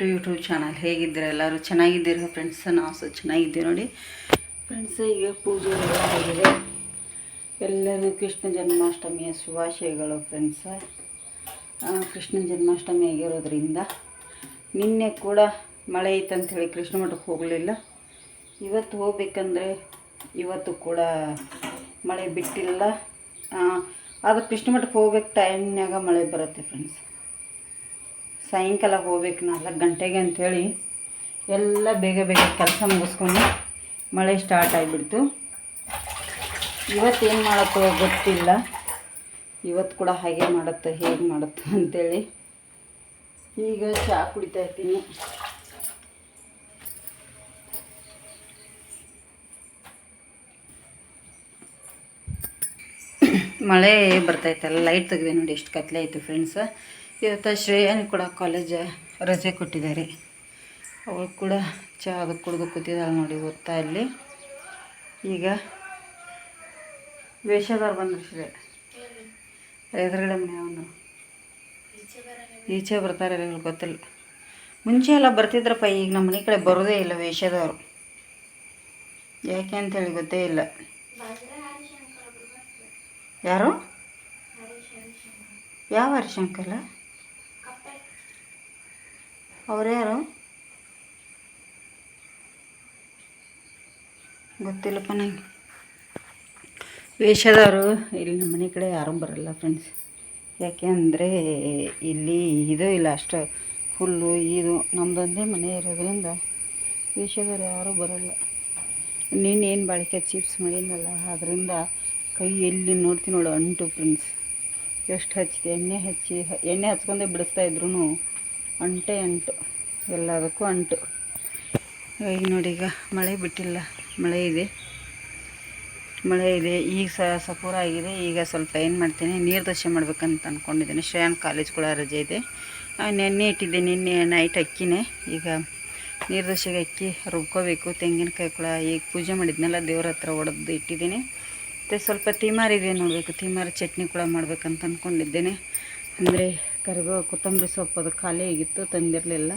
To YouTube channel ಹೇಗಿದ್ದೀರ ಎಲ್ಲರೂ? ಚೆನ್ನಾಗಿದ್ದೀರಾ ಫ್ರೆಂಡ್ಸ್ ನಾವು ಸಹ ಚೆನ್ನಾಗಿದ್ದೀವಿ ನೋಡಿ. ಫ್ರೆಂಡ್ಸ್ ಈಗ ಪೂಜೆ ಆಗಿದೆ. ಎಲ್ಲರಿಗೂ ಕೃಷ್ಣ ಜನ್ಮಾಷ್ಟಮಿಯ ಶುಭಾಶಯಗಳು ಫ್ರೆಂಡ್ಸ್ ಕೃಷ್ಣ ಜನ್ಮಾಷ್ಟಮಿ ಆಗಿರೋದ್ರಿಂದ ನಿನ್ನೆ ಕೂಡ ಮಳೆ ಇತ್ತಂಥೇಳಿ ಕೃಷ್ಣ ಮಠಕ್ಕೆ ಹೋಗಲಿಲ್ಲ. ಇವತ್ತು ಹೋಗ್ಬೇಕಂದ್ರೆ ಇವತ್ತು ಕೂಡ ಮಳೆ ಬಿಟ್ಟಿಲ್ಲ. ಆದರೆ ಕೃಷ್ಣ ಮಠಕ್ಕೆ ಹೋಗ್ಬೇಕು ಟೈಮ್ನಾಗ ಮಳೆ ಬರುತ್ತೆ ಫ್ರೆಂಡ್ಸ್ ಸಾಯಂಕಾಲ ಹೋಗ್ಬೇಕು ನಾಲ್ಕು ಗಂಟೆಗೆ ಅಂಥೇಳಿ ಎಲ್ಲ ಬೇಗ ಬೇಗ ಕೆಲಸ ಮುಗಿಸ್ಕೊಂಡು ಮಳೆ ಸ್ಟಾರ್ಟ್ ಆಗಿಬಿಡ್ತು. ಇವತ್ತೇನು ಮಾಡತ್ತೋ ಗೊತ್ತಿಲ್ಲ. ಇವತ್ತು ಕೂಡ ಹಾಗೆ ಮಾಡುತ್ತೋ, ಹೇಗೆ ಮಾಡುತ್ತೆ ಅಂಥೇಳಿ ಈಗ ಚಹಾ ಕುಡಿತಾ ಇರ್ತೀನಿ ಮಳೆ ಬರ್ತೈತಲ್ಲ ಲೈಟ್ ತೆಗೆದೆ ನೋಡಿ, ಎಷ್ಟು ಕತ್ಲೆ ಆಯಿತು ಫ್ರೆಂಡ್ಸ್ ಇವತ್ತು ಶ್ರೇಯನ್ ಕೂಡ ಕಾಲೇಜ್ ರಜೆ ಕೊಟ್ಟಿದ್ದಾರೆ. ಅವಳು ಕೂಡ ಚಹಾ ಕುಡಿದು ಕೂತಿದ್ದಾಳೆ ನೋಡಿ ಓದ್ತಾ ಇಲ್ಲಿ. ಈಗ ವೇಷಗಾರ ಬಂದರು ಶ್ರೇ ಎದುರುಗಡೆ ಮನೆ ಅವನು. ಈಚೆ ಬರ್ತಾರೆ ಗೊತ್ತಿಲ್ಲ. ಮುಂಚೆ ಎಲ್ಲ ಬರ್ತಿದ್ರಪ್ಪ, ಈಗ ನಮ್ಮ ಮನೆ ಕಡೆ ಬರೋದೇ ಇಲ್ಲ ವೇಷದವರು ಯಾಕೆ ಅಂತೇಳಿ ಗೊತ್ತೇ ಇಲ್ಲ. ಯಾರು? ಯಾವ ಹರಿಶಂಕರ? ಅವ್ರು ಯಾರು? ಗೊತ್ತಿಲ್ಲಪ್ಪ ನನಗೆ ವೇಷದವರು ಇಲ್ಲಿ ನಮ್ಮ ಮನೆ ಕಡೆ ಯಾರೂ ಬರಲ್ಲ ಫ್ರೆಂಡ್ಸ್ ಯಾಕೆ ಅಂದರೆ ಇಲ್ಲಿ ಇದು ಇಲ್ಲ, ಅಷ್ಟು ಹುಲ್ಲು, ಇದು ನಮ್ಮದೊಂದೇ ಮನೆ ಇರೋದ್ರಿಂದ ವೇಷದವ್ರು ಯಾರೂ ಬರಲ್ಲ. ನೀನು ಏನು ಬಾಳಿಕೆ ಚಿಪ್ಸ್ ಮಾಡಿನಲ್ಲ ಅದರಿಂದ ಕೈ ಎಲ್ಲಿ ನೋಡ್ತೀನಿ ನೋಡು ಅಂಟು ಫ್ರೆಂಡ್ಸ್ ಎಷ್ಟು ಹಚ್ಚಿದೆ, ಎಣ್ಣೆ ಹಚ್ಚಿ, ಎಣ್ಣೆ ಹಚ್ಕೊಂಡೇ ಬಿಡಿಸ್ತಾ ಇದ್ರು ಅಂಟೆ ಅಂಟು, ಎಲ್ಲದಕ್ಕೂ ಅಂಟು. ಈಗ ನೋಡಿ, ಈಗ ಮಳೆ ಬಿಟ್ಟಿಲ್ಲ, ಮಳೆ ಇದೆ. ಮಳೆ ಇದೆ, ಈಗ ಸ, ಸಪೂರ ಆಗಿದೆ. ಈಗ ಸ್ವಲ್ಪ ಏನು ಮಾಡ್ತೀನಿ, ನೀರು ಮಾಡ್ಬೇಕಂತ ಅಂದ್ಕೊಂಡಿದ್ದೀನಿ ಶ್ರೇಯಾನ್ ಕಾಲೇಜ್ ಕೂಡ ರಜೆ ಇದೆ. ನೆನ್ನೆ ಇಟ್ಟಿದ್ದೆ, ನಿನ್ನೆ ನೈಟ್ ಅಕ್ಕಿನೇ. ಈಗ ನೀರು ದೋಸೆಗೆ ಅಕ್ಕಿ ರುಬ್ಕೋಬೇಕು. ತೆಂಗಿನಕಾಯಿ ಕೂಡ ಈಗ ಪೂಜೆ ಮಾಡಿದ್ನೆಲ್ಲ, ದೇವ್ರ ಹತ್ರ ಒಡೆದು ಇಟ್ಟಿದ್ದೀನಿ. ಮತ್ತು ಸ್ವಲ್ಪ ತಿಮಾರಿದೆ ನೋಡಬೇಕು. ತಿಮಾರಿ ಚಟ್ನಿ ಕೂಡ ಮಾಡ್ಬೇಕಂತ ಅಂದ್ಕೊಂಡಿದ್ದೇನೆ ಅಂದರೆ ಕರಿಬೇವು, ಕೊತ್ತಂಬರಿ ಸೊಪ್ಪು ಅದು ಖಾಲಿ ಆಗಿತ್ತು, ತಂದಿರಲಿಲ್ಲ.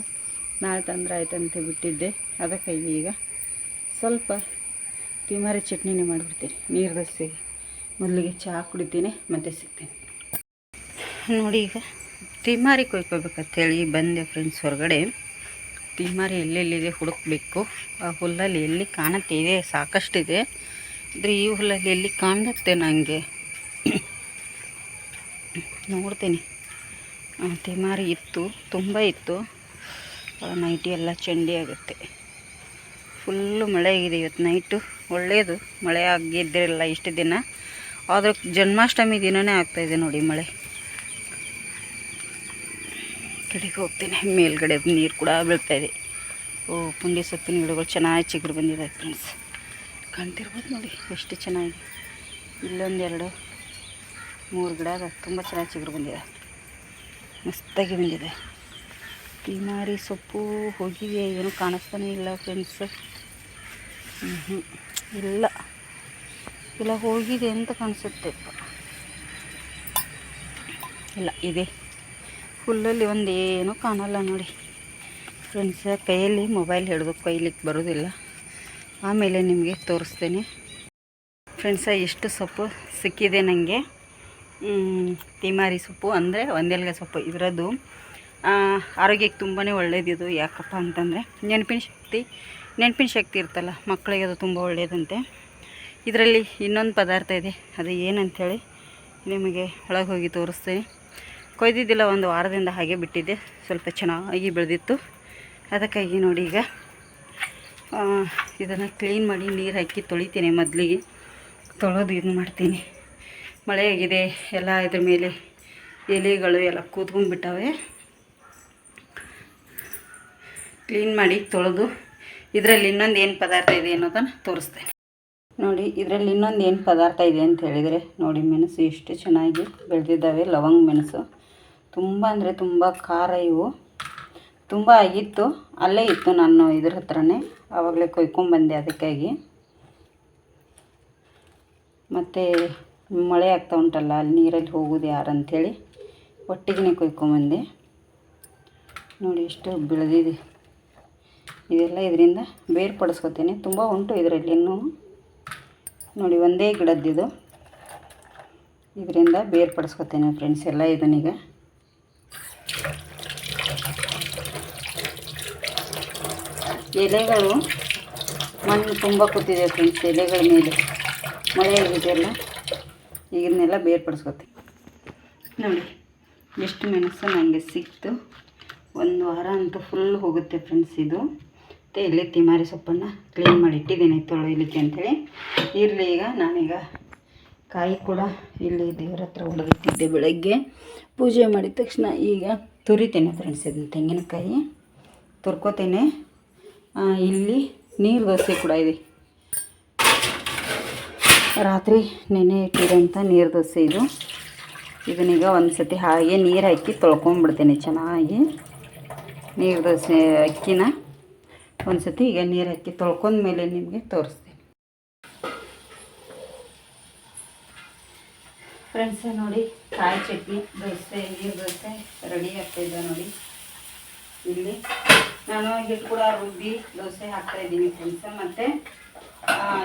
ನಾಳೆ ತಂದ್ರೆ ಆಯ್ತು ಅಂತ ಬಿಟ್ಟಿದ್ದೆ. ಅದಕ್ಕೆ ಈಗ ಸ್ವಲ್ಪ ತಿಮಾರಿ ಚಟ್ನಿನೇ ಮಾಡಿಬಿಡ್ತೀನಿ, ನೀರು ದೋಸೆಗೆ. ಮೊದಲಿಗೆ ಚಹಾ ಕುಡಿತೀನಿ, ಮತ್ತೆ ಸಿಗ್ತೀನಿ. ನೋಡಿ ಈಗ ತಿಮಾರಿ ಕೊಯ್ಕೋಬೇಕಂತೇಳಿ ಬಂದೆ ಫ್ರೆಂಡ್ಸ್ ಹೊರಗಡೆ. ತಿಮಾರಿ ಎಲ್ಲೆಲ್ಲಿದೆ ಹುಡುಕ್ಬೇಕು. ಆ ಹುಲ್ಲಲ್ಲಿ ಎಲ್ಲಿ ಕಾಣುತ್ತೆ ಇದೆ, ಸಾಕಷ್ಟಿದೆ. ಆದರೆ ಈ ಹುಲ್ಲಲ್ಲಿ ಎಲ್ಲಿ ಕಾಣುತ್ತೆ ನನಗೆ ನೋಡ್ತೀನಿ. ತಿಮಾರಿ ಇತ್ತು, ತುಂಬ ಇತ್ತು. ನೈಟಿ ಎಲ್ಲ ಚಂಡಿ ಆಗುತ್ತೆ. ಫುಲ್ಲು ಮಳೆ ಆಗಿದೆ ಇವತ್ತು ನೈಟು ಒಳ್ಳೆಯದು ಮಳೆ ಆಗಿದ್ದಿರಲ್ಲ ಇಷ್ಟು ದಿನ. ಆದರೆ ಜನ್ಮಾಷ್ಟಮಿ ದಿನವೇ ಆಗ್ತಾಯಿದೆ ನೋಡಿ ಮಳೆ. ಕಡೆಗೆ ಹೋಗ್ತೀನಿ. ಮೇಲ್ಗಡೆ ನೀರು ಕೂಡ ಬೀಳ್ತಾಯಿದೆ ಓ, ಪುಂಡಿ ಸೊತ್ತಿನ ಗಿಡಗಳು ಚೆನ್ನಾಗಿ ಚಿಗುರು ಬಂದಿದೆ ಫ್ರೆಂಡ್ಸ್ ಕಾಣ್ತಿರ್ಬೋದು ನೋಡಿ ಎಷ್ಟು ಚೆನ್ನಾಗಿ. ಇಲ್ಲೊಂದೆರಡು ಮೂರು ಗಿಡ ತುಂಬ ಚೆನ್ನಾಗಿ ಚಿಗುರು ಬಂದಿದೆ. ಮಸ್ತಾಗಿ ಬಂದಿದೆ. ತಿಮಾರಿ ಸೊಪ್ಪು ಹೋಗಿದೆ, ಏನು ಕಾಣಿಸ್ತಾನೆ ಇಲ್ಲ ಫ್ರೆಂಡ್ಸ್ ಇಲ್ಲ. ಇಲ್ಲ, ಹೋಗಿದೆ ಅಂತ ಕಾಣಿಸುತ್ತೆ. ಇಲ್ಲ, ಇದೆ. ಹುಲ್ಲಲ್ಲಿ ಒಂದೇನೂ ಕಾಣಲ್ಲ ನೋಡಿ. ಫ್ರೆಂಡ್ಸ್ ಕೈಯಲ್ಲಿ ಮೊಬೈಲ್ ಹಿಡಿದು ಕೈಲಿಕ್ಕೆ ಬರೋದಿಲ್ಲ. ಆಮೇಲೆ ನಿಮಗೆ ತೋರಿಸ್ತೇನೆ. ಫ್ರೆಂಡ್ಸ ಎಷ್ಟು ಸೊಪ್ಪು ಸಿಕ್ಕಿದೆ ನನಗೆ ತಿಮಾರಿ ಸೊಪ್ಪು ಅಂದರೆ ಒಂದೆಲ್ಗೆ ಸೊಪ್ಪು. ಇದರದ್ದು ಆರೋಗ್ಯಕ್ಕೆ ತುಂಬಾ ಒಳ್ಳೆಯದಿದು ಯಾಕಪ್ಪ ಅಂತಂದರೆ, ನೆನಪಿನ ಶಕ್ತಿ ನೆನಪಿನ ಶಕ್ತಿ ಇರ್ತಲ್ಲ, ಮಕ್ಕಳಿಗೆ ಅದು ತುಂಬ ಒಳ್ಳೆಯದಂತೆ ಇದರಲ್ಲಿ ಇನ್ನೊಂದು ಪದಾರ್ಥ ಇದೆ. ಅದು ಏನಂಥೇಳಿ ನಿಮಗೆ ಒಳಗೆ ಹೋಗಿ ತೋರಿಸ್ತೀನಿ. ಕೊಯ್ದಿದ್ದಿಲ್ಲ ಒಂದು ವಾರದಿಂದ ಹಾಗೆ ಬಿಟ್ಟಿದ್ದೆ ಸ್ವಲ್ಪ ಚೆನ್ನಾಗಿ ಬೆಳೆದಿತ್ತು. ಅದಕ್ಕಾಗಿ ನೋಡಿ ಈಗ ಇದನ್ನು ಕ್ಲೀನ್ ಮಾಡಿ ನೀರು ಹಾಕಿ ತೊಳಿತೀನಿ ಮೊದಲಿಗೆ. ತೊಳೆದು ಇದು ಮಾಡ್ತೀನಿ. ಮಳೆ ಆಗಿದೆ, ಎಲ್ಲ ಇದ್ರ ಮೇಲೆ ಎಲೆಗಳು ಎಲ್ಲ ಕೂತ್ಕೊಂಡ್ಬಿಟ್ಟವೆ. ಕ್ಲೀನ್ ಮಾಡಿ ತೊಳೆದು, ಇದರಲ್ಲಿ ಇನ್ನೊಂದು ಏನು ಪದಾರ್ಥ ಇದೆ ಅನ್ನೋದನ್ನು ತೋರಿಸ್ತೇನೆ. ನೋಡಿ, ಇದರಲ್ಲಿ ಇನ್ನೊಂದು ಏನು ಪದಾರ್ಥ ಇದೆ ಅಂತ ಹೇಳಿದರೆ, ನೋಡಿ ಮೆಣಸು ಎಷ್ಟು ಚೆನ್ನಾಗಿ ಬೆಳೆದಿದ್ದಾವೆ, ಲವಂಗ ಮೆಣಸು. ತುಂಬ ಅಂದರೆ ತುಂಬ ಖಾರ ಇವು. ತುಂಬ ಆಗಿತ್ತು, ಅಲ್ಲೇ ಇತ್ತು ನಾನು ಇದ್ರ ಹತ್ರನೇ, ಆವಾಗಲೇ ಕೊಯ್ಕೊಂಬಂದೆ ಅದಕ್ಕಾಗಿ. ಮತ್ತು ಮಳೆ ಆಗ್ತಾ ಉಂಟಲ್ಲ, ಅಲ್ಲಿ ನೀರಲ್ಲಿ ಹೋಗೋದು ಯಾರು ಅಂಥೇಳಿ ಒಟ್ಟಿಗೆ ಕೊಯ್ಕೊಂಬಂದೆ. ನೋಡಿ ಎಷ್ಟು ಬೆಳೆದಿದೆ. ಇದೆಲ್ಲ ಇದರಿಂದ ಬೇರ್ಪಡಿಸ್ಕೊತೀನಿ ತುಂಬ ಉಂಟು ಇದರಲ್ಲಿ ಇನ್ನೂ. ನೋಡಿ, ಒಂದೇ ಗಿಡದ್ದಿದು. ಇದರಿಂದ ಬೇರ್ಪಡಿಸ್ಕೊತೀನಿ ಫ್ರೆಂಡ್ಸ್, ಎಲ್ಲ ಇದನ್ನೀಗ. ಎಲೆಗಳು, ಮಣ್ಣು ತುಂಬ ಕೂತಿದೆ ಫ್ರೆಂಡ್ಸ್, ಎಲೆಗಳ ಮೇಲೆ. ಮಳೆ ಇದೆಯಲ್ಲ ಇದನ್ನೆಲ್ಲ ಬೇರ್ಪಡಿಸ್ಕೊತೀನಿ. ನೋಡಿ, ಎಷ್ಟು ಮೆಣಸು ನನಗೆ ಸಿಕ್ತು. ಒಂದು ವಾರ ಅಂತೂ ಫುಲ್ ಹೋಗುತ್ತೆ ಫ್ರೆಂಡ್ಸ್ ಇದು. ಮತ್ತು ಇಲ್ಲಿ ತಿಮಾರಿ ಸೊಪ್ಪನ್ನು ಕ್ಲೀನ್ ಮಾಡಿ ಇಟ್ಟಿದ್ದೀನಿ ತೊಳೆಯಲಿಕ್ಕೆ ಅಂಥೇಳಿ ಇರಲಿ ಈಗ, ನಾನೀಗ ಕಾಯಿ ಕೂಡ ಇಲ್ಲಿ ದೇವ್ರ ಹತ್ರ ಹೊಡೆದಿಟ್ಟಿದ್ದೆ ಬೆಳಗ್ಗೆ. ಪೂಜೆ ಮಾಡಿದ ತಕ್ಷಣ ಈಗ ತುರಿತೇನೆ ಫ್ರೆಂಡ್ಸ್ ಇದನ್ನು ತೆಂಗಿನಕಾಯಿ. ತುರ್ಕೋತೇನೆ. ಇಲ್ಲಿ ನೀರು ದೋಸೆ ಕೂಡ ಇದೆ. ರಾತ್ರಿ ನೆನೆ ಇಟ್ಟಿರೋಂಥ ನೀರು ದೋಸೆ ಇದು. ಇದನ್ನೀಗ ಒಂದು ಸತಿ ಹಾಗೆ ನೀರು ಹಾಕಿ ತೊಳ್ಕೊಂಬಿಡ್ತೀನಿ ಚೆನ್ನಾಗಿ. ನೀರು ದೋಸೆ ಅಕ್ಕಿನ ಒಂದು ಸತಿ ಈಗ ನೀರು ಹಾಕಿ ತೊಳ್ಕೊಂಡ್ಮೇಲೆ ನಿಮಗೆ ತೋರಿಸ್ತೀನಿ. ಫ್ರೆಂಡ್ಸ್ ನೋಡಿ ಕಾಯಿ ಚಟ್ನಿ, ದೋಸೆ, ನೀರು ದೋಸೆ ರೆಡಿ ಆಗ್ತಾಯಿದೆ ನೋಡಿ. ಇಲ್ಲಿ ನಾನು ಇಲ್ಲಿ ಕೂಡ ರುಬ್ಬಿ ದೋಸೆ ಹಾಕ್ತಾಯಿದ್ದೀನಿ ಫ್ರೆಂಡ್ಸ್ ಮತ್ತು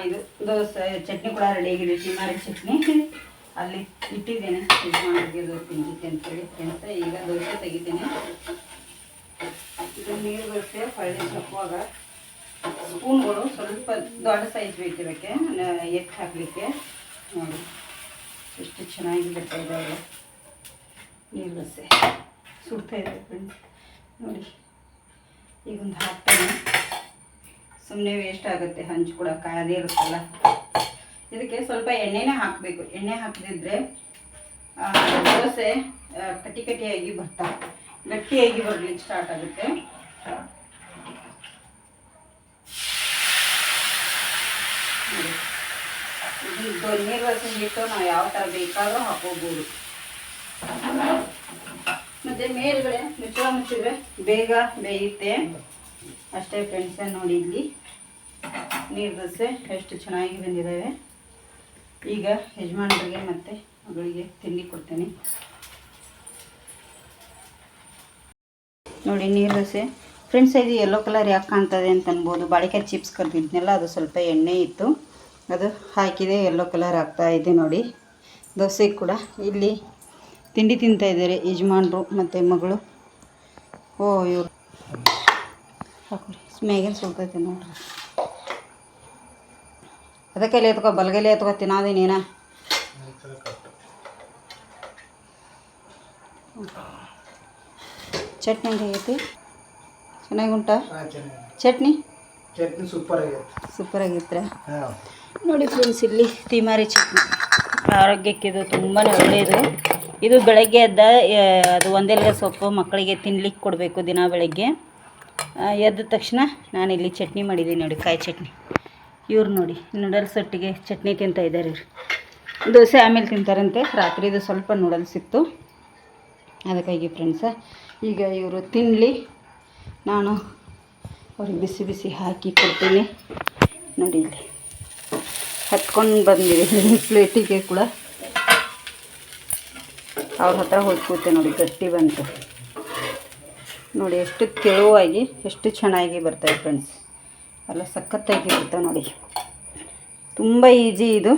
ಇದು ದೋಸೆ, ಚಟ್ನಿ ಕೂಡ ರೆಡಿ ಆಗಿದೆ ತಿಮಾರಿ ಚಟ್ನಿ. ಅಲ್ಲಿ ಇಟ್ಟಿದ್ದೇನೆ, ಇದು ದೋಸೆ ತಿಂದಿದ್ದೆ ಅಂತೇಳಿ ಅಂತ ಈಗ ದೋಸೆ ತೆಗಿತೀನಿ. ಇದು ನೀರು ದೋಸೆ ಹೊಳ್ಳಿ ಸೊಪ್ಪುವಾಗ ಸ್ಪೂನ್ಗಳು ಸ್ವಲ್ಪ ದೊಡ್ಡ ಸೈಜ್ ಬೇಕು ಎತ್ತು ಹಾಕಲಿಕ್ಕೆ. ನೋಡಿ, ಎಷ್ಟು ಚೆನ್ನಾಗಿ ಬರ್ತಾ ಇದ್ದಾವೆ ನೀರು ದೋಸೆ. ಸುಡ್ತಾ ಇದೆ ಫ್ರೆಂಡ್ಸ್ ನೋಡಿ, ಈಗ ಒಂದು ಹಾಕ್ತೇನೆ. ಸುಮ್ಮನೆ ವೇಸ್ಟ್ ಆಗುತ್ತೆ, ಹಂಚು ಕೂಡ ಕಾಯದೇ ಇರುತ್ತಲ್ಲ. ಇದಕ್ಕೆ ಸ್ವಲ್ಪ ಎಣ್ಣೆನೇ ಹಾಕಬೇಕು. ಎಣ್ಣೆ ಹಾಕದಿದ್ರೆ ದೋಸೆ ಕಟ್ಟಿ ಕಟ್ಟಿಯಾಗಿ ಬರ್ತಾ. ಗಟ್ಟಿಯಾಗಿ ಬರ್ಲಿಕ್ಕೆ ಸ್ಟಾರ್ಟ್ ಆಗುತ್ತೆ. ನೀರು ನಾವು ಯಾವ ಥರ ಬೇಕಾದರೂ ಹಾಕೋಬೋದು. ಮತ್ತೆ ಮೇಲ್ಗಡೆ ಮುಚ್ಚಳ ಮುಚ್ಚಿದ್ರೆ ಬೇಗ ಬೇಯುತ್ತೆ. ಅಷ್ಟೇ ಫ್ರೆಂಡ್ಸ್ ನೋಡಿ ಇಲ್ಲಿ. ನೀರು ದೋಸೆ ಎಷ್ಟು ಚೆನ್ನಾಗಿ ಬಂದಿದ್ದಾವೆ ಈಗ ಯಜಮಾನರಿಗೆ ಮತ್ತು ಮಗಳಿಗೆ ತಿಂಡಿ ಕೊಡ್ತೇನೆ. ನೋಡಿ ನೀರು ದೋಸೆ. ಫ್ರೆಂಡ್ಸ್ ಇದು ಯೆಲ್ಲೋ ಕಲರ್ ಯಾಕೆ ಕಾಣ್ತದೆ ಅಂತ ಅನ್ಬೋದು. ಬಾಳೆಕಾಯಿ ಚಿಪ್ಸ್ ಕರೆದಿದ್ನಲ್ಲ, ಅದು ಸ್ವಲ್ಪ ಎಣ್ಣೆ ಇತ್ತು. ಅದು ಹಾಕಿದೆ ಯೆಲ್ಲೋ ಕಲರ್ ಆಗ್ತಾ ಇದೆ ನೋಡಿ. ದೋಸೆ ಕೂಡ ಇಲ್ಲಿ ತಿಂಡಿ ತಿಂತಾ ಇದ್ದಾರೆ ಯಜಮಾನರು ಮತ್ತು ಮಗಳು. ಓ, ಇವರು ಹಾಕೊಡಿ ಮೇಗನ್ ಸುಲ್ತೈತಿ ನೋಡ್ರಿ. ಅದಕ್ಕೆ ಎತ್ಕೋ ಬಲಗೈಲಿ ಎತ್ಕೋ ತಿನ್ನೋದೇನೇನ ಚಟ್ನಿ ಹೆಂಗೈತಿ ಚೆನ್ನಾಗಿ ಉಂಟಾ? ಚಟ್ನಿ? ಚಟ್ನಿ ಸೂಪರ್ ಆಗೈತೆ. ಸೂಪರ್ ನೋಡಿ ಫ್ರೆಂಡ್ಸ್ ಇಲ್ಲಿ ತಿಮಾರಿ ಚಟ್ನಿ. ಆರೋಗ್ಯಕ್ಕೆ ಇದು ತುಂಬಾ ಒಳ್ಳೆಯದು ಇದು ಬೆಳಗ್ಗೆ ಎದ್ದ ಅದು ಒಂದೆಲ್ಲ ಸೊಪ್ಪು ಮಕ್ಕಳಿಗೆ ತಿನ್ಲಿಕ್ಕೆ ಕೊಡಬೇಕು ದಿನ ಬೆಳಗ್ಗೆ. ಎದ್ದ ತಕ್ಷಣ ನಾನು ಇಲ್ಲಿ ಚಟ್ನಿ ಮಾಡಿದ್ದೀನಿ ನೋಡಿ, ಕಾಯಿ ಚಟ್ನಿ. ಇವ್ರು ನೋಡಿ, ನೂಡಲ್ಸ್ ಒಟ್ಟಿಗೆ ಚಟ್ನಿ ತಿಂತ ಇದ್ದಾರೆ ಇವ್ರು. ದೋಸೆ ಆಮೇಲೆ ತಿಂತಾರಂತೆ, ರಾತ್ರಿದು ಸ್ವಲ್ಪ ನೂಡಲ್ಸ್ ಇತ್ತು. ಅದಕ್ಕಾಗಿ ಫ್ರೆಂಡ್ಸ ಈಗ ಇವರು ತಿನ್ನಲಿ ನಾನು ಅವ್ರಿಗೆ ಬಿಸಿ ಬಿಸಿ ಹಾಕಿ ಕೊಡ್ತೀನಿ. ನೋಡಿ ಇಲ್ಲಿ. ಹತ್ಕೊಂಡು ಬಂದಿದೆ ಪ್ಲೇಟಿಗೆ ಕೂಡ. ಅವ್ರ ಹತ್ರ ಹೋಗಿ ಕೂತೆ ನೋಡಿ, ಗಟ್ಟಿ ಬಂತು. ನೋಡಿ, ಎಷ್ಟು ತೆಳುವಾಗಿ ಎಷ್ಟು ಚೆನ್ನಾಗಿ ಬರ್ತವೆ ಫ್ರೆಂಡ್ಸ್ ಎಲ್ಲ ಸಖತ್ತಾಗಿ ಬರ್ತವೆ ನೋಡಿ. ತುಂಬ ಈಜಿ ಇದು.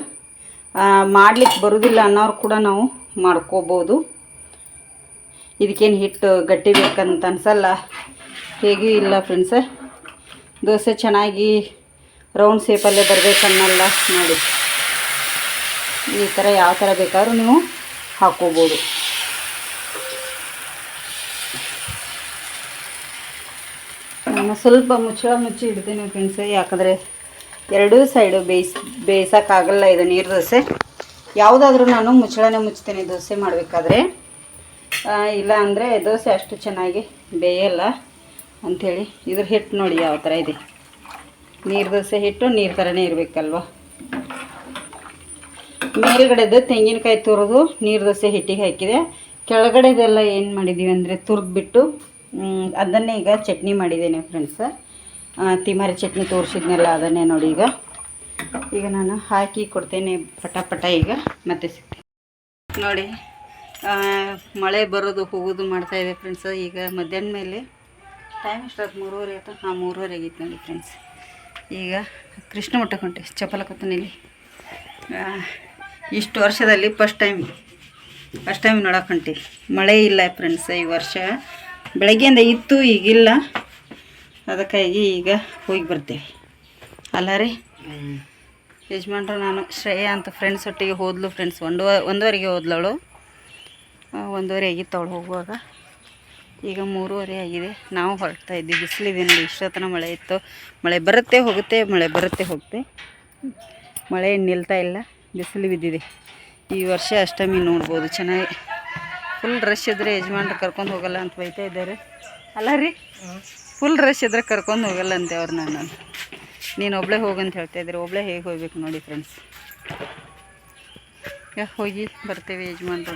ಮಾಡಲಿಕ್ಕೆ ಬರೋದಿಲ್ಲ ಅನ್ನೋರು ಕೂಡ ನಾವು ಮಾಡ್ಕೋಬೋದು. ಇದಕ್ಕೇನು ಹಿಟ್ಟು ಗಟ್ಟಿ ಬೇಕಂತ ಅನ್ಸಲ್ಲ. ಹೇಗೂ ಇಲ್ಲ ಫ್ರೆಂಡ್ಸ ದೋಸೆ ಚೆನ್ನಾಗಿ ರೌಂಡ್ ಶೇಪಲ್ಲೇ ಬರಬೇಕನ್ನಲ್ಲ ನೋಡಿ. ಈ ಥರ ಯಾವ ಥರ ಬೇಕಾದ್ರೂ ನೀವು ಹಾಕ್ಕೋಬೋದು. ನಾನು ಸ್ವಲ್ಪ ಮುಚ್ಚಳ ಮುಚ್ಚಿ ಇಡ್ತೀನಿ ಫ್ರೆಂಡ್ಸ್ ಯಾಕಂದರೆ ಎರಡೂ ಸೈಡು ಬೇಯಿಸ್, ಬೇಯಿಸೋಕ್ಕಾಗಲ್ಲ ಇದು ನೀರು ದೋಸೆ. ಯಾವುದಾದ್ರೂ ನಾನು ಮುಚ್ಚಳನೇ ಮುಚ್ತೀನಿ ದೋಸೆ ಮಾಡಬೇಕಾದ್ರೆ. ಇಲ್ಲ ಅಂದರೆ ದೋಸೆ ಅಷ್ಟು ಚೆನ್ನಾಗಿ ಬೇಯಲ್ಲ ಅಂಥೇಳಿ. ಇದ್ರ ಹಿಟ್ಟು ನೋಡಿ ಯಾವ ಥರ ಇದೆ. ನೀರು ದೋಸೆ ಹಿಟ್ಟು ನೀರು ಥರನೇ ಇರಬೇಕಲ್ವ? ಮೇಲ್ಗಡೆದು ತೆಂಗಿನಕಾಯಿ ತುರಿದು ನೀರು ದೋಸೆ ಹಿಟ್ಟಿಗೆ ಹಾಕಿದೆ. ಕೆಳಗಡೆದೆಲ್ಲ ಏನು ಮಾಡಿದ್ದೀವಿ ಅಂದರೆ ತುರಿದ್ಬಿಟ್ಟು ಅದನ್ನೇ ಈಗ ಚಟ್ನಿ ಮಾಡಿದ್ದೇನೆ ಫ್ರೆಂಡ್ಸ್ ತಿಮಾರಿ ಚಟ್ನಿ ತೋರಿಸಿದ್ನೆಲ್ಲ, ಅದನ್ನೇ ನೋಡಿ ಈಗ. ಈಗ ನಾನು ಹಾಕಿ ಕೊಡ್ತೇನೆ ಪಟ ಈಗ, ಮತ್ತೆ ಸಿಗ್ತೀನಿ. ನೋಡಿ ಮಳೆ ಬರೋದು, ಹೋಗೋದು ಮಾಡ್ತಾಯಿದೆ ಫ್ರೆಂಡ್ಸ್ ಈಗ ಮಧ್ಯಾಹ್ನ ಮೇಲೆ ಟೈಮ್ ಎಷ್ಟಾಯ್ತು? ಮೂರುವರೆ ಆಯ್ತು? ಹಾಂ, ಮೂರುವರೆ ಆಗಿತ್ತು ನೋಡಿ ಫ್ರೆಂಡ್ಸ್ ಈಗ ಕೃಷ್ಣ ಮಠಕ್ಕೆ ಹೊಂಟೆ ಚಪ್ಪಲ ಇಲ್ಲಿ ಇಷ್ಟು ವರ್ಷದಲ್ಲಿ ಫಸ್ಟ್ ಟೈಮ್ ಫಸ್ಟ್ ಟೈಮ್ ನೋಡಕ್ಕೆ ಹೊಂಟಿ. ಮಳೆ ಇಲ್ಲ ಫ್ರೆಂಡ್ಸ್ ಈ ವರ್ಷ. ಬೆಳಗ್ಗೆಯಿಂದ ಇತ್ತು ಈಗಿಲ್ಲ. ಅದಕ್ಕಾಗಿ ಈಗ ಹೋಗಿ ಬರ್ತೇವೆ. ಅಲ್ಲ ರೀ? ಯಜಮಾನ್ರು ನಾನು ಶ್ರೇಯ ಅಂತ ಫ್ರೆಂಡ್ಸ್ ಒಟ್ಟಿಗೆ ಹೋದ್ಲು ಫ್ರೆಂಡ್ಸ್ ಒಂದು ಒಂದುವರೆಗೆ ಹೋದ್ಲವಳು. ಒಂದೂವರೆ ಆಗಿತ್ತು ಅವಳು ಹೋಗುವಾಗ. ಈಗ ಮೂರುವರೆ ಆಗಿದೆ. ನಾವು ಹೊರಡ್ತಾ ಇದ್ದೀವಿ. ಬಿಸಿಲಿದೆ ನೋಡಿ ಇಷ್ಟೊತ್ತನ ಮಳೆ ಇತ್ತು. ಮಳೆ ಬರುತ್ತೆ ಹೋಗುತ್ತೆ ಮಳೆ ಬರುತ್ತೆ ಹೋಗುತ್ತೆ. ಮಳೆ ನಿಲ್ತಾ ಇಲ್ಲ. ಬಿಸಿಲು ಬಿದ್ದಿದೆ. ಈ ವರ್ಷ ಅಷ್ಟಮಿ ನೋಡ್ಬೋದು. ಚೆನ್ನಾಗಿ ಫುಲ್ ರಶ್ ಇದ್ರೆ ಯಜಮಾನ್ರು ಕರ್ಕೊಂಡು ಹೋಗಲ್ಲ ಅಂತ ಬೈತಾ ಇದ್ದಾರೆ. ಅಲ್ಲ ರೀ? ಫುಲ್ ರಶ್ ಇದ್ರೆ ಕರ್ಕೊಂಡು ಹೋಗಲ್ಲ ಅಂತೆ ಅವ್ರು ನಾನು ನೀನು ಒಬ್ಬಳೇ ಹೋಗಂತ ಹೇಳ್ತಾ ಇದ್ದಾರೆ. ಒಬ್ಳೆ ಹೇಗೆ ಹೋಗ್ಬೇಕು ನೋಡಿ ಫ್ರೆಂಡ್ಸ್ ಹೋಗಿ, ಬರ್ತೇವೆ ಯಜಮಾನ್ರು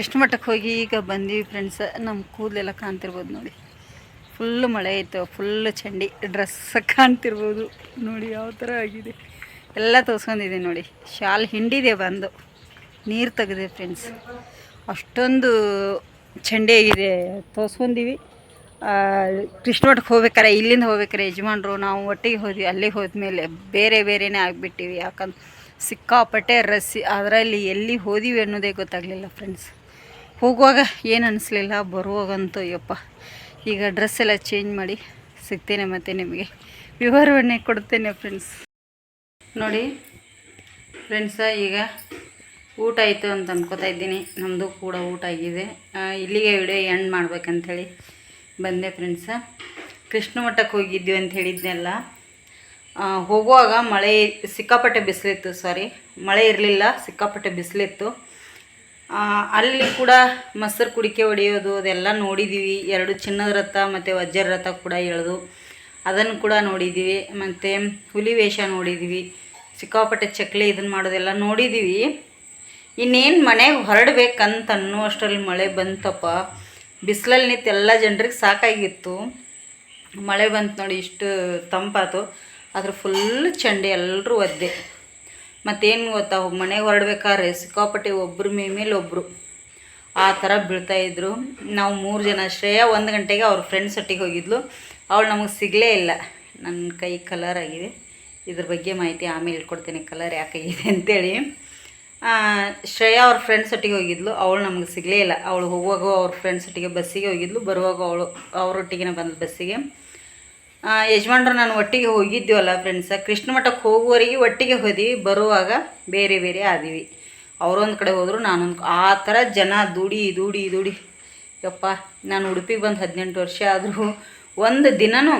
ಕೃಷ್ಣ ಮಠಕ್ಕೆ ಹೋಗಿ ಈಗ ಬಂದೀವಿ ಫ್ರೆಂಡ್ಸ್ ನಮ್ಮ ಕೂದಲೆಲ್ಲ ಕಾಣ್ತಿರ್ಬೋದು ನೋಡಿ. ಫುಲ್ಲು ಮಳೆ ಇತ್ತು ಫುಲ್ಲು ಚಂಡಿ ಡ್ರೆಸ್ ಕಾಣ್ತಿರ್ಬೋದು. ನೋಡಿ ಯಾವ ಥರ ಆಗಿದೆ. ಎಲ್ಲ ತೋರಿಸ್ಕೊಂಡಿದೆ ನೋಡಿ. ಶಾಲ್ ಹಿಂಡಿದೆ ಬಂದು. ನೀರು ತೆಗೆದೆ ಫ್ರೆಂಡ್ಸ್ ಅಷ್ಟೊಂದು ಚಂಡಿ ಆಗಿದೆ. ತೋರಿಸ್ಕೊಂಡಿವಿ. ಕೃಷ್ಣ ಮಠಕ್ಕೆ ಹೋಗ್ಬೇಕಾರೆ, ಇಲ್ಲಿಂದ ಹೋಗ್ಬೇಕಾರೆ ಯಜಮಾನ್ರು, ನಾವು ಒಟ್ಟಿಗೆ ಹೋದ್ವಿ ಅಲ್ಲಿಗೆ ಹೋದ್ಮೇಲೆ ಬೇರೆ ಬೇರೆನೇ ಆಗಿಬಿಟ್ಟಿವಿ. ಯಾಕಂದ್ರೆ ಸಿಕ್ಕಾಪಟ್ಟೆ ರಸ್ಸಿ. ಅದರಲ್ಲಿ ಎಲ್ಲಿ ಹೋದಿವಿ ಅನ್ನೋದೇ ಗೊತ್ತಾಗಲಿಲ್ಲ ಫ್ರೆಂಡ್ಸ್ ಹೋಗುವಾಗ ಏನು ಅನಿಸ್ಲಿಲ್ಲ, ಬರುವಾಗಂತೂ ಯಪ್ಪ, ಈಗ ಡ್ರೆಸ್ ಎಲ್ಲ ಚೇಂಜ್ ಮಾಡಿ ಸಿಗ್ತೇನೆ ಮತ್ತು ನಿಮಗೆ. ವಿವರಣೆ ಕೊಡ್ತೇನೆ ಫ್ರೆಂಡ್ಸ್ ನೋಡಿ ಫ್ರೆಂಡ್ಸ ಈಗ ಊಟ ಆಯಿತು ಅಂತ ಅನ್ಕೋತಾ ಇದ್ದೀನಿ. ನಮ್ಮದು ಕೂಡ ಊಟ ಆಗಿದೆ. ಇಲ್ಲಿಗೆ ವಿಡಿಯೋ ಎಂಡ್ ಮಾಡ್ಬೇಕಂಥೇಳಿ ಬಂದೆ ಫ್ರೆಂಡ್ಸ ಕೃಷ್ಣ ಮಠಕ್ಕೆ ಹೋಗಿದ್ವಿ ಅಂತ ಹೇಳಿದ್ನೆಲ್ಲ. ಹೋಗುವಾಗ ಮಳೆ, ಸಿಕ್ಕಾಪಟ್ಟೆ ಬಿಸಿಲಿತ್ತು ಸಾರಿ ಮಳೆ ಇರಲಿಲ್ಲ, ಸಿಕ್ಕಾಪಟ್ಟೆ ಬಿಸಿಲಿತ್ತು. ಅಲ್ಲಿ ಕೂಡ ಮೊಸರು ಕುಡಿಕೆ ಹೊಡೆಯೋದು, ಅದೆಲ್ಲ ನೋಡಿದ್ದೀವಿ ಎರಡು ಚಿನ್ನದ ರಥ ಮತ್ತು ವಜ್ರ ರಥ ಕೂಡ ಎಳೆದು ಅದನ್ನು ಕೂಡ ನೋಡಿದ್ದೀವಿ ಮತ್ತು ಹುಲಿ ವೇಷ ನೋಡಿದ್ದೀವಿ ಸಿಕ್ಕಾಪಟ್ಟೆ ಚಕ್ಲಿ ಇದನ್ನು ಮಾಡೋದೆಲ್ಲ ನೋಡಿದ್ದೀವಿ ಇನ್ನೇನು ಮನೆಗೆ ಹೊರಡಬೇಕಂತ ಅನ್ನುವಷ್ಟರಲ್ಲಿ ಮಳೆ ಬಂತಪ್ಪ. ಬಿಸಿಲಲ್ಲಿ ನಿಂತು ಎಲ್ಲ ಜನರಿಗೆ ಸಾಕಾಗಿತ್ತು. ಮಳೆ ಬಂತು ನೋಡಿ ಇಷ್ಟು ತಂಪಾತು. ಅದ್ರ ಫುಲ್ ಚಂಡಿ ಎಲ್ಲರೂ ಒದ್ದೆ. ಮತ್ತೇನು ಗೊತ್ತಾ ಮನೆಗೆ ಹೊರಡ್ಬೇಕಾದ್ರೆ ಸಿಕ್ಕಾಪಟ್ಟೆ ಒಬ್ಬರು ಮೇ ಮೇಲೆ ಒಬ್ಬರು ಆ ಥರ ಬೀಳ್ತಾಯಿದ್ರು ನಾವು ಮೂರು ಜನ ಶ್ರೇಯ ಒಂದು ಗಂಟೆಗೆ ಅವ್ರ ಫ್ರೆಂಡ್ಸ್ ಒಟ್ಟಿಗೆ ಹೋಗಿದ್ಲು. ಅವಳು ನಮಗೆ ಸಿಗಲೇ ಇಲ್ಲ. ನನ್ನ ಕೈ ಕಲರ್ ಆಗಿದೆ. ಇದ್ರ ಬಗ್ಗೆ ಮಾಹಿತಿ ಆಮೇಲೆ ಹೇಳ್ಕೊಡ್ತೀನಿ ಕಲರ್ ಯಾಕಾಗಿದೆ ಅಂತೇಳಿ. ಶ್ರೇಯಾ ಅವ್ರ ಫ್ರೆಂಡ್ಸ್ ಒಟ್ಟಿಗೆ ಹೋಗಿದ್ಲು. ಅವಳು ನಮಗೆ ಸಿಗಲೇ ಇಲ್ಲ. ಅವಳು ಹೋಗುವಾಗ ಅವ್ರ ಫ್ರೆಂಡ್ಸ್ ಒಟ್ಟಿಗೆ ಬಸ್ಸಿಗೆ ಹೋಗಿದ್ಲು. ಬರುವಾಗ ಅವಳು ಅವರೊಟ್ಟಿಗೆ ಬಂದ್ಲು ಬಸ್ಸಿಗೆ. ಯಜಮಾನ್ರು ನಾನು ಒಟ್ಟಿಗೆ ಹೋಗಿದ್ದೀವಲ್ಲ ಫ್ರೆಂಡ್ಸ ಕೃಷ್ಣ ಮಠಕ್ಕೆ ಹೋಗುವವರೆಗೆ ಒಟ್ಟಿಗೆ ಹೋದ್ವಿ, ಬರುವಾಗ ಬೇರೆ ಬೇರೆ ಆದಿವಿ. ಅವರೊಂದು ಕಡೆ ಹೋದರು, ನಾನೊಂದು ಆ ಥರ ಜನ ದುಡಿ ದುಡಿ ದುಡಿ. ಯಪ್ಪ, ನಾನು ಉಡುಪಿಗೆ ಬಂದು ಹದಿನೆಂಟು ವರ್ಷ ಆದರೂ ಒಂದು ದಿನವೂ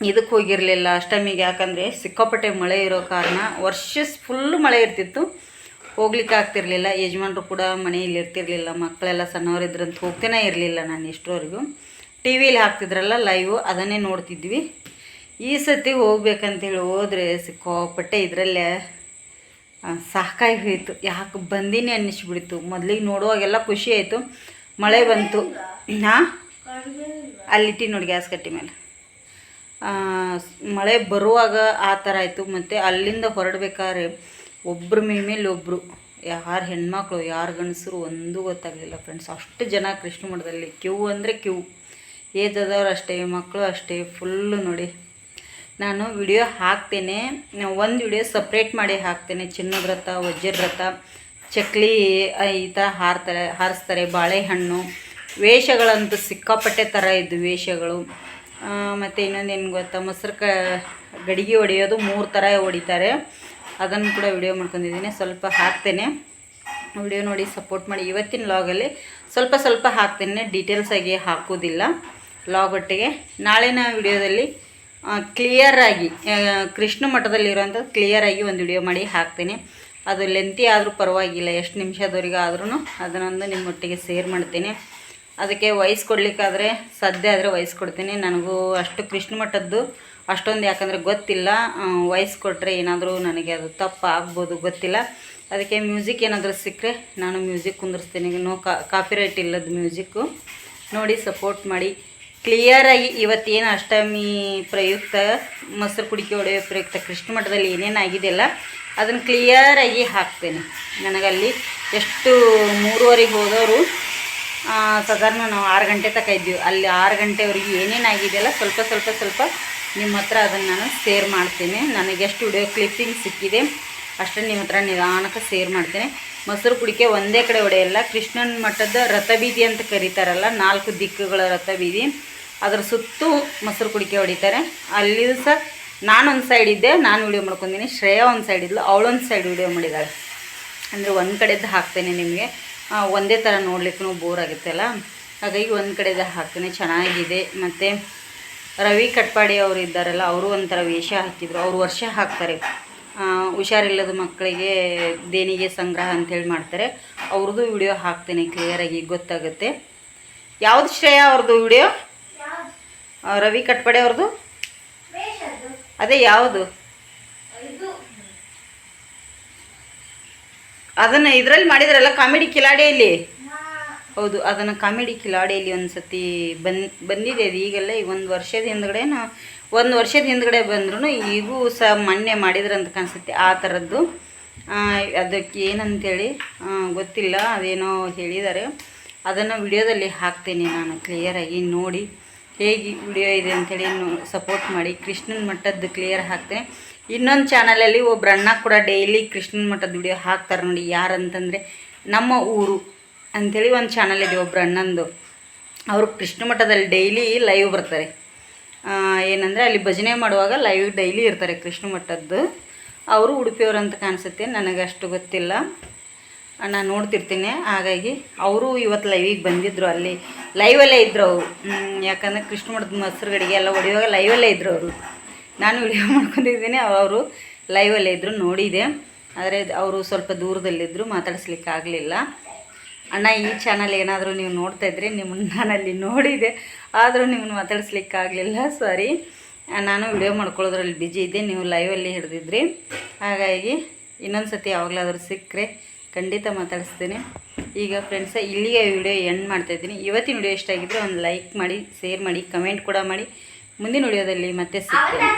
ಇದಕ್ಕೆ ಹೋಗಿರಲಿಲ್ಲ ಅಷ್ಟಮಿಗೆ. ಯಾಕಂದರೆ ಸಿಕ್ಕಾಪಟ್ಟೆ ಮಳೆ ಇರೋ ಕಾರಣ ವರ್ಷ ಫುಲ್ ಮಳೆ ಇರ್ತಿತ್ತು. ಹೋಗ್ಲಿಕ್ಕೆ ಆಗ್ತಿರ್ಲಿಲ್ಲ. ಯಜಮಾನ್ರು ಕೂಡ ಮನೆಯಲ್ಲಿ ಇರ್ತಿರ್ಲಿಲ್ಲ. ಮಕ್ಕಳೆಲ್ಲ ಸಣ್ಣವರಿದ್ರಂತ ಹೋಗ್ತೇನೆ ಇರಲಿಲ್ಲ ನಾನು ಎಷ್ಟರವರೆಗೂ ಟಿ ವಿಲಿ ಹಾಕ್ತಿದ್ರಲ್ಲ ಲೈವ್ ಅದನ್ನೇ ನೋಡ್ತಿದ್ವಿ. ಈ ಸತಿ ಹೋಗ್ಬೇಕಂತೇಳಿ ಹೋದ್ರೆ ಸಿಕ್ಕಾಪಟ್ಟೆ ಇದರಲ್ಲೇ ಸಾಕಾಗಿ ಹೋಯಿತು. ಯಾಕೆ ಬಂದೀನಿ ಅನ್ನಿಸ್ಬಿಡ್ತು. ಮೊದಲಿಗೆ ನೋಡುವಾಗೆಲ್ಲ ಖುಷಿ ಆಯಿತು. ಮಳೆ ಬಂತು. ಹಾಂ? ಅಲ್ಲಿಟ್ಟಿ ನೋಡಿ ಗ್ಯಾಸ್ ಕಟ್ಟಿ ಮೇಲೆ. ಮಳೆ ಬರುವಾಗ ಆ ಥರ ಆಯಿತು. ಮತ್ತು ಅಲ್ಲಿಂದ ಹೊರಡ್ಬೇಕಾದ್ರೆ ಒಬ್ಬರ ಮೇಲೆ ಒಬ್ಬರು ಯಾರು ಹೆಣ್ಮಕ್ಳು, ಯಾರು ಗಂಡಸರು ಒಂದೂ ಗೊತ್ತಾಗಲಿಲ್ಲ ಫ್ರೆಂಡ್ಸ್ ಅಷ್ಟು ಜನ ಕೃಷ್ಣ ಮಠದಲ್ಲಿ. ಕ್ಯೂ ಅಂದರೆ ಕ್ಯೂ. ಏಜ್ ಆದವ್ರು ಅಷ್ಟೇ, ಮಕ್ಕಳು ಅಷ್ಟೇ ಫುಲ್ಲು ನೋಡಿ. ನಾನು ವಿಡಿಯೋ ಹಾಕ್ತೇನೆ. ಒಂದು ವಿಡಿಯೋ ಸಪ್ರೇಟ್ ಮಾಡಿ ಹಾಕ್ತೇನೆ. ಚಿನ್ನದ ರಥ ವಜ್ರ ರಥ ಚಕ್ಲಿ ಈ ಥರ ಹಾರ್ತಾರೆ, ಹಾರಿಸ್ತಾರೆ, ಬಾಳೆಹಣ್ಣು. ವೇಷಗಳಂತೂ ಸಿಕ್ಕಾಪಟ್ಟೆ ಥರ ಇದ್ದು ವೇಷಗಳು. ಮತ್ತು ಏನು ಗೊತ್ತಾ ಮೊಸರು ಕ ಗಡಿಗೆ ಹೊಡೆಯೋದು ಮೂರು ಥರ ಹೊಡಿತಾರೆ. ಅದನ್ನು ಕೂಡ ವಿಡಿಯೋ ಮಾಡ್ಕೊಂಡಿದ್ದೀನಿ. ಸ್ವಲ್ಪ ಹಾಕ್ತೇನೆ. ವಿಡಿಯೋ ನೋಡಿ ಸಪೋರ್ಟ್ ಮಾಡಿ. ಇವತ್ತಿನ ಲಾಗಲ್ಲಿ ಸ್ವಲ್ಪ ಸ್ವಲ್ಪ ಹಾಕ್ತೇನೆ. ಡೀಟೇಲ್ಸಾಗಿ ಹಾಕೋದಿಲ್ಲ. ಲಾಗ್ ಒಟ್ಟಿಗೆ. ನಾಳಿನ ವಿಡಿಯೋದಲ್ಲಿ ಕ್ಲಿಯರಾಗಿ ಕೃಷ್ಣ ಮಠದಲ್ಲಿರುವಂಥ ಕ್ಲಿಯರಾಗಿ ಒಂದು ವಿಡಿಯೋ ಮಾಡಿ ಹಾಕ್ತೀನಿ. ಅದು ಲೆಂತಿ ಆದರೂ ಪರವಾಗಿಲ್ಲ, ಎಷ್ಟು ನಿಮಿಷದವರೆಗೆ ಆದ್ರೂ ಅದನ್ನೊಂದು ನಿಮ್ಮೊಟ್ಟಿಗೆ ಸೇರ್ ಮಾಡ್ತೀನಿ. ಅದಕ್ಕೆ ವಯಸ್ಸು ಕೊಡಲಿಕ್ಕಾದ್ರೆ, ಸದ್ಯ ಆದರೆ ವಯಸ್ಸು ಕೊಡ್ತೀನಿ. ನನಗೂ ಅಷ್ಟು ಕೃಷ್ಣ ಮಠದ್ದು ಅಷ್ಟೊಂದು ಯಾಕಂದರೆ ಗೊತ್ತಿಲ್ಲ. ವಯಸ್ಸು ಕೊಟ್ಟರೆ ಏನಾದರೂ ನನಗೆ ಅದು ತಪ್ಪು ಆಗ್ಬೋದು, ಗೊತ್ತಿಲ್ಲ. ಅದಕ್ಕೆ ಮ್ಯೂಸಿಕ್ ಏನಾದರೂ ಸಿಕ್ಕರೆ ನಾನು ಮ್ಯೂಸಿಕ್ ಕುಂದಿರ್ಸ್ತೀನಿ. ನೋ ಕಾಪಿರೈಟ್ ಇಲ್ಲದ ಮ್ಯೂಸಿಕ್ಕು ನೋಡಿ ಸಪೋರ್ಟ್ ಮಾಡಿ. ಕ್ಲಿಯರಾಗಿ ಇವತ್ತೇನು ಅಷ್ಟಮಿ ಪ್ರಯುಕ್ತ, ಮೊಸರು ಕುಡಿಕೆ ಹೊಡೆಯೋ ಪ್ರಯುಕ್ತ ಕೃಷ್ಣ ಮಠದಲ್ಲಿ ಏನೇನು ಆಗಿದೆಯಲ್ಲ ಅದನ್ನು ಕ್ಲಿಯರಾಗಿ ಹಾಕ್ತೇನೆ. ನನಗಲ್ಲಿ ಎಷ್ಟು ಮೂರುವರೆಗೆ ಹೋದವರು ಸಾಧಾರಣ ನಾವು ಆರು ಗಂಟೆ ತನಕ ಇದ್ದೀವಿ. ಅಲ್ಲಿ ಆರು ಗಂಟೆವರೆಗೆ ಏನೇನು ಆಗಿದೆಯಲ್ಲ, ಸ್ವಲ್ಪ ಸ್ವಲ್ಪ ಸ್ವಲ್ಪ ನಿಮ್ಮ ಹತ್ರ ಅದನ್ನು ನಾನು ಸೇರ್ ಮಾಡ್ತೀನಿ. ನನಗೆ ಎಷ್ಟು ವಿಡಿಯೋ ಕ್ಲಿಪ್ಪಿಂಗ್ ಸಿಕ್ಕಿದೆ, ಅಷ್ಟನ್ನು ನಿಮ್ಮ ಹತ್ರ ನಿಧಾನಕ್ಕೆ ಸೇರ್ ಮಾಡ್ತೇನೆ. ಮೊಸರು ಕುಡಿಕೆ ಒಂದೇ ಕಡೆ ಒಡೆಯಲ್ಲ ಕೃಷ್ಣನ ಮಠದ ರಥಬೀದಿ ಅಂತ ಕರೀತಾರಲ್ಲ, ನಾಲ್ಕು ದಿಕ್ಕುಗಳ ರಥಬೀದಿ. ಅದರ ಸುತ್ತೂ ಮೊಸರು ಕುಡಿಕೆ ಹೊಡಿತಾರೆ. ಅಲ್ಲಿ ಸಹ ನಾನೊಂದು ಸೈಡ್ ಇದ್ದೆ, ನಾನು ವಿಡಿಯೋ ಮಾಡ್ಕೊಂಡಿನಿ ಶ್ರೇಯಾ ಒಂದು ಸೈಡ್ ಇದ್ಲು ಅವಳೊಂದು ಸೈಡ್ ವಿಡಿಯೋ ಮಾಡಿದ್ದಾಳೆ ಅಂದರೆ ಒಂದು ಕಡೆದ್ದು ಹಾಕ್ತೇನೆ ನಿಮಗೆ. ಒಂದೇ ಥರ ನೋಡ್ಲಿಕ್ಕೂ ಬೋರ್ ಆಗುತ್ತಲ್ಲ ಹಾಗಾಗಿ ಒಂದು ಕಡೆದ ಹಾಕ್ತೇನೆ, ಚೆನ್ನಾಗಿದೆ. ಮತ್ತು ರವಿ ಕಟ್ಪಾಡಿ ಅವರು ಇದ್ದಾರಲ್ಲ, ಅವರು ಒಂಥರ ವೇಷ ಹಾಕಿದ್ರು. ಅವರು ವರ್ಷ ಹಾಕ್ತಾರೆ. ಹುಷಾರಿಲ್ಲದ ಮಕ್ಕಳಿಗೆ ದೇಣಿಗೆ ಸಂಗ್ರಹ ಅಂಥೇಳಿ ಮಾಡ್ತಾರೆ. ಅವ್ರದ್ದು ವಿಡಿಯೋ ಹಾಕ್ತೇನೆ ಕ್ಲಿಯರಾಗಿ ಗೊತ್ತಾಗುತ್ತೆ. ಯಾವ್ದು ಶ್ರೇಯ ಅವ್ರದ್ದು ವಿಡಿಯೋ ರವಿ ಕಟ್ಪಡೆ ಅವ್ರದ್ದು ಅದೇ ಯಾವುದು? ಅದನ್ನ ಇದರಲ್ಲಿ ಮಾಡಿದ್ರಲ್ಲ, ಕಾಮಿಡಿ ಕಿಲಾಡಿಯಲ್ಲಿ? ಹೌದು, ಅದನ್ನು ಕಾಮಿಡಿ ಕಿಲಾಡಿಯಲ್ಲಿ ಒಂದು ಸತಿ ಬಂದ್ ಬಂದಿದೆ ಅದು ಈಗೆಲ್ಲ ಈಗ ಒಂದು ವರ್ಷದ ಹಿಂದ್ಗಡೆ ಒಂದು ವರ್ಷದ ಹಿಂದ್ಗಡೆ ಬಂದ್ರೂ ಈಗೂ ಸಹ ಮೊನ್ನೆ ಮಾಡಿದ್ರಂತ ಕಾಣಿಸುತ್ತೆ ಆ ಥರದ್ದು ಅದಕ್ಕೆ ಏನಂತೇಳಿ ಗೊತ್ತಿಲ್ಲ, ಅದೇನೋ ಹೇಳಿದ್ದಾರೆ. ಅದನ್ನು ವಿಡಿಯೋದಲ್ಲಿ ಹಾಕ್ತೀನಿ ನಾನು ಕ್ಲಿಯರಾಗಿ ನೋಡಿ. ಹೇಗೆ ವಿಡಿಯೋ ಇದೆ ಅಂಥೇಳಿ ಸಪೋರ್ಟ್ ಮಾಡಿ. ಕೃಷ್ಣನ ಮಠದ್ದು ಕ್ಲಿಯರ್ ಹಾಕ್ತೇನೆ. ಇನ್ನೊಂದು ಚಾನಲಲ್ಲಿ ಒಬ್ರು ಅಣ್ಣ ಕೂಡ ಡೈಲಿ ಕೃಷ್ಣನ ಮಠದ ವಿಡಿಯೋ ಹಾಕ್ತಾರೆ ನೋಡಿ ಯಾರಂತಂದರೆ ನಮ್ಮ ಊರು ಅಂಥೇಳಿ ಒಂದು ಚಾನಲ್ ಇದೆ ಒಬ್ರು ಅಣ್ಣಂದು. ಅವರು ಕೃಷ್ಣ ಮಠದಲ್ಲಿ ಡೈಲಿ ಲೈವ್ ಬರ್ತಾರೆ. ಏನಂದರೆ ಅಲ್ಲಿ ಭಜನೆ ಮಾಡುವಾಗ ಲೈವ್ ಡೈಲಿ ಇರ್ತಾರೆ ಕೃಷ್ಣ ಮಠದ್ದು. ಅವರು ಉಡುಪಿಯವರು ಅಂತ ಕಾಣಿಸುತ್ತೆ ನನಗೆ ಅಷ್ಟು ಗೊತ್ತಿಲ್ಲ. ನಾನು ನೋಡ್ತಿರ್ತೀನಿ. ಹಾಗಾಗಿ ಅವರು ಇವತ್ತು ಲೈವಿಗೆ ಬಂದಿದ್ದರು ಅಲ್ಲಿ. ಲೈವಲ್ಲೇ ಇದ್ದರು ಅವರು. ಯಾಕಂದರೆ ಕೃಷ್ಣ ಮಠದ ಮೊಸರು ಗಡಿಗೆ ಎಲ್ಲ ಹೊಡೆಯುವಾಗ ಲೈವಲ್ಲೇ ಇದ್ದರು ಅವರು. ನಾನು ವಿಡಿಯೋ ಮಾಡ್ಕೊಂಡಿದ್ದೀನಿ, ಅವರು ಲೈವಲ್ಲೇ ಇದ್ದರು ನೋಡಿದೆ. ಆದರೆ ಅವರು ಸ್ವಲ್ಪ ದೂರದಲ್ಲಿದ್ದರು ಮಾತಾಡಿಸ್ಲಿಕ್ಕೆ ಆಗಲಿಲ್ಲ. ಅಣ್ಣ, ಈ ಚಾನಲ್ ಏನಾದರೂ ನೀವು ನೋಡ್ತಾ ಇದ್ರೆ ನಿಮ್ಮನ್ನು ನಾನಲ್ಲಿ ನೋಡಿದೆ. ಆದರೂ ನಿಮ್ಮನ್ನು ಮಾತಾಡಿಸ್ಲಿಕ್ಕೆ ಆಗಲಿಲ್ಲ ಸಾರಿ ನಾನು ವಿಡಿಯೋ ಮಾಡ್ಕೊಳ್ಳೋದ್ರಲ್ಲಿ ಬಿಜಿ ಇದ್ದೆ, ನೀವು ಲೈವಲ್ಲಿ ಹಿಡಿದಿದ್ರಿ. ಹಾಗಾಗಿ ಇನ್ನೊಂದು ಸತಿ ಯಾವಾಗಲಾದರೂ ಸಿಕ್ಕರೆ ಖಂಡಿತ ಮಾತಾಡಿಸ್ತೇನೆ. ಈಗ ಫ್ರೆಂಡ್ಸ ಇಲ್ಲಿಗೆ ವಿಡಿಯೋ ಎಂಡ್ ಮಾಡ್ತಾಯಿದ್ದೀನಿ ಇವತ್ತಿನ ವಿಡಿಯೋ ಇಷ್ಟ ಆಗಿದ್ರೆ ಒಂದು ಲೈಕ್ ಮಾಡಿ ಶೇರ್ ಮಾಡಿ ಕಮೆಂಟ್ ಕೂಡ ಮಾಡಿ. ಮುಂದಿನ ವಿಡಿಯೋದಲ್ಲಿ ಮತ್ತೆ ಸಿಗ್ತೇನೆ.